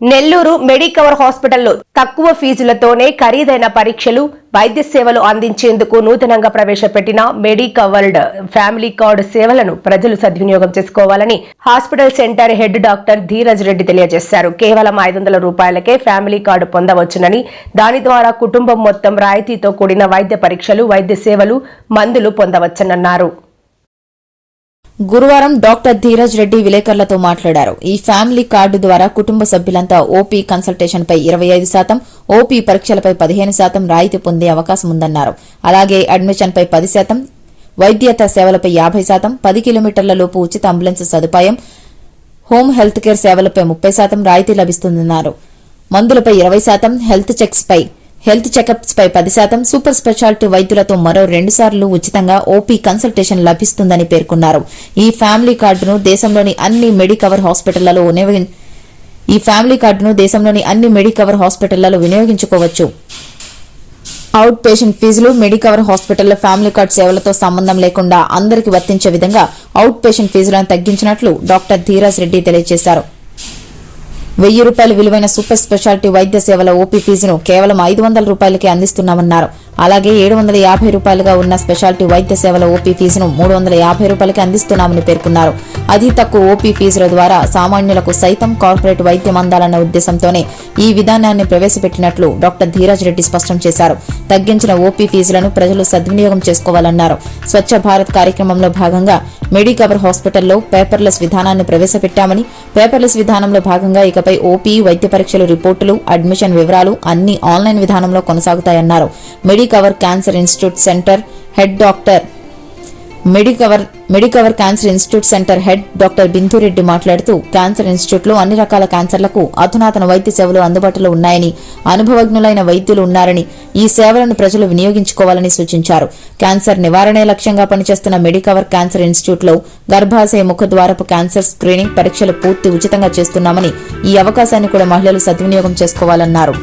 Nellore Medicover హాస్పిటల్లో తక్కువ ఫీజులతోనే ఖరీదైన పరీక్షలు వైద్య సేవలు అందించేందుకు నూతనంగా ప్రవేశపెట్టిన మెడికవర్డ్ ఫ్యామిలీ కార్డు సేవలను ప్రజలు సద్వినియోగం చేసుకోవాలని hospital centre head doctor Dheeraj Reddy తెలియజేశారు. కేవలం ఐదు వందల రూపాయలకే ఫ్యామిలీ కార్డు పొందవచ్చునని దాని ద్వారా కుటుంబం మొత్తం రాయితీతో కూడిన వైద్య పరీక్షలు వైద్య సేవలు మందులు పొందవచ్చనన్నారు. గురువారం డాక్టర్ ధీరజ్ రెడ్డి విలేకరులతో మాట్లాడారు. ఈ ఫ్యామిలీ కార్డు ద్వారా కుటుంబ సభ్యులంతా ఓపీ కన్సల్టేషన్పై ఇరవై ఐదు శాతం ఓపీ పరీక్షలపై పదిహేను శాతం రాయితీ పొందే అవకాశం ఉందన్నారు. అలాగే అడ్మిషన్పై పది శాతం వైద్యత సేవలపై యాభై శాతం పది కిలోమీటర్ల లోపు ఉచిత అంబులెన్స్ సదుపాయం హోమ్ హెల్త్ కేర్ సేవలపై ముప్పై శాతం రాయితీ లభిస్తుందన్నారు. మందులపై ఇరవై శాతం హెల్త్ చెక్స్పై హెల్త్ చెకప్స్ పై పది శాతం సూపర్ స్పెషాలిటీ వైద్యులతో మరో రెండు సార్లు ఉచితంగా ఓపీ కన్సల్టేషన్ లభిస్తుందని పేర్కొన్నారు. ఈ ఫ్యామిలీ కార్డును దేశంలోని అన్ని మెడికవర్ హాస్పిటళ్ళలో ఈ ఫ్యామిలీ కార్డును దేశంలోని అన్ని మెడికవర్ హాస్పిటళ్ళలో వినియోగించుకోవచ్చు. అవుట్ పేషెంట్ ఫీజులు మెడికవర్ హాస్పిటల్లో ఫ్యామిలీ కార్డ్ సేవలతో సంబంధం లేకుండా అందరికీ వర్తించే విధంగా అవుట్ పేషెంట్ ఫీజులను తగ్గించినట్లు డాక్టర్ ధీరాజ్ రెడ్డి తెలియజేశారు. వెయ్యి రూపాయలు విలువైన సూపర్ స్పెషాలిటీ వైద్య సేవల ఓపీ ఫీజును కేవలం ఐదు వందల రూపాయలకే అందిస్తున్నామన్నారు. అలాగే ఏడు వందల యాభై రూపాయలుగా ఉన్న స్పెషాలిటీ వైద్య సేవల ఓపీ ఫీజును మూడు వందల యాభై రూపాయలకి అందిస్తున్నామని పేర్కొన్నారు. అతి తక్కువ ఓపీ ఫీజుల ద్వారా సామాన్యులకు సైతం కార్పొరేట్ వైద్యం అందాలన్న ఉద్దేశంతోనే ఈ విధానాన్ని ప్రవేశపెట్టినట్లు డాక్టర్ ధీరజ్ రెడ్డి స్పష్టం చేశారు. తగ్గించిన ఓపీ ఫీజులను ప్రజలు సద్వినియోగం చేసుకోవాలన్నారు. స్వచ్ఛ భారత్ కార్యక్రమంలో భాగంగా మెడికవర్ హాస్పిటల్లో పేపర్లెస్ విధానాన్ని ప్రవేశపెట్టామని పేపర్లెస్ విధానంలో భాగంగా ఇకపై ఓపీ వైద్య పరీక్షలు రిపోర్టులు అడ్మిషన్ వివరాలు అన్ని ఆన్లైన్ విధానంలో కొనసాగుతాయన్నారు. Medicover cancer institute centre head doctor Medicover Medicover cancer institute centre head doctor Bindu Reddy మాట్లాడుతూ క్యాన్సర్ ఇన్స్టిట్యూట్లో అన్ని రకాల క్యాన్సర్లకు అధునాతన వైద్య సేవలు అందుబాటులో ఉన్నాయని అనుభవజ్ఞులైన వైద్యులు ఉన్నారని ఈ సేవలను ప్రజలు వినియోగించుకోవాలని సూచించారు. క్యాన్సర్ నివారణే లక్ష్యంగా పనిచేస్తున్న మెడికవర్ క్యాన్సర్ ఇన్స్టిట్యూట్లో గర్భాశయ ముఖద్వారపు క్యాన్సర్ స్క్రీనింగ్ పరీక్షలు పూర్తి ఉచితంగా చేస్తున్నామని ఈ అవకాశాన్ని కూడా మహిళలు సద్వినియోగం చేసుకోవాలన్నారు.